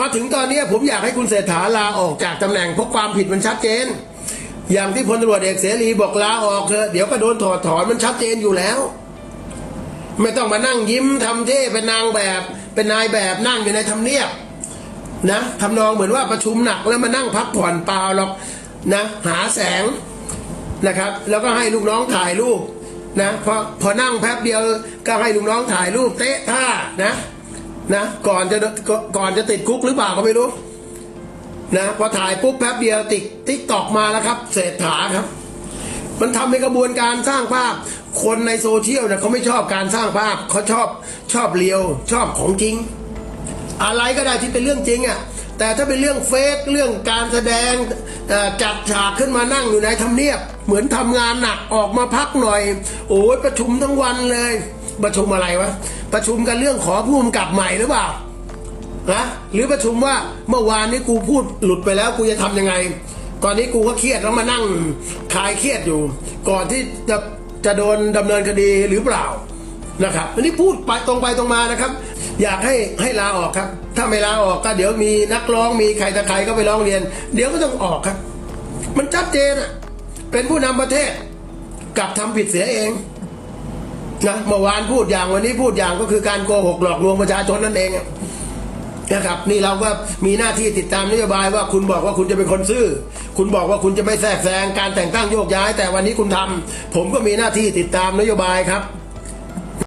มาถึงตอนนี้ผมอยากให้คุณเศรษฐาลาออกจากตำแหน่งเพราะความผิดมันชัดเจน อย่างที่พลตำรวจเอกเสรีบอกลาออกเถอะเดี๋ยวก็โดนถอดถอนมันชัดเจนอยู่แล้ว ไม่ต้องมานั่งยิ้มทำเท่เป็นนางแบบ เป็นนายแบบนั่งอยู่ในทำเนียบนะทำนองเหมือนว่าประชุมหนักแล้วมานั่งพักผ่อนเปล่าหรอกนะหาแสงนะครับ แล้วก็ให้ลูกน้องถ่ายรูปนะพอพอนั่งแป๊บเดียวก็ให้ลูกน้องถ่ายรูปเตะท่านะ นะก่อนจะก่อนจะติดคุกหรือเปล่าก็ไม่รู้ นะพอถ่ายปุ๊บแป๊บเดียวติดติ๊กตอกมาแล้วครับ เศรษฐาครับ มันทำในกระบวนการสร้างภาพ คนในโซเชียลเนี่ยเขาไม่ชอบการสร้างภาพเขาชอบชอบเลียว ชอบของจริง อะไรก็ได้ที่เป็นเรื่องจริงอะแต่ถ้าเป็นเรื่องเฟกเรื่องการแสดงจัดฉากขึ้นมานั่งอยู่ในทำเนียบ เหมือนทำงานหนักออกมาพักหน่อย โอ้ยประชุมทั้งวันเลย ประชุมอะไรวะ ประชุมกันเรื่องขอผู้กำกับใหม่หรือเปล่านะหรือประชุมว่าเมื่อวานนี้กูพูดหลุดไปแล้วกูจะทำยังไง ตอนนี้กูก็เครียดแล้วมานั่งคลายเครียดอยู่ ก่อนที่จะจะโดนดำเนินคดีหรือเปล่านะครับอันนี้พูดไปตรงไปตรงมานะครับ อยากให้ให้ลาออกครับ ถ้าไม่ลาออกก็เดี๋ยวมีนักร้องมีใครตะใครก็ไปร้องเรียน เดี๋ยวก็ต้องออกครับ มันชัดเจนอะเป็นผู้นำประเทศกลับทำผิดเสียเอง นะเมื่อวานพูดอย่างวันนี้พูดอย่างก็คือการโกหกหลอกลวงประชาชนนั่นเองนะครับนี่เราก็มีหน้าที่ติดตามนโยบายว่าคุณบอกว่าคุณจะเป็นคนซื่อ คุณบอกว่าคุณจะไม่แทรกแซงการแต่งตั้งโยกย้าย แต่วันนี้คุณทำผมก็มีหน้าที่ติดตามนโยบายครับ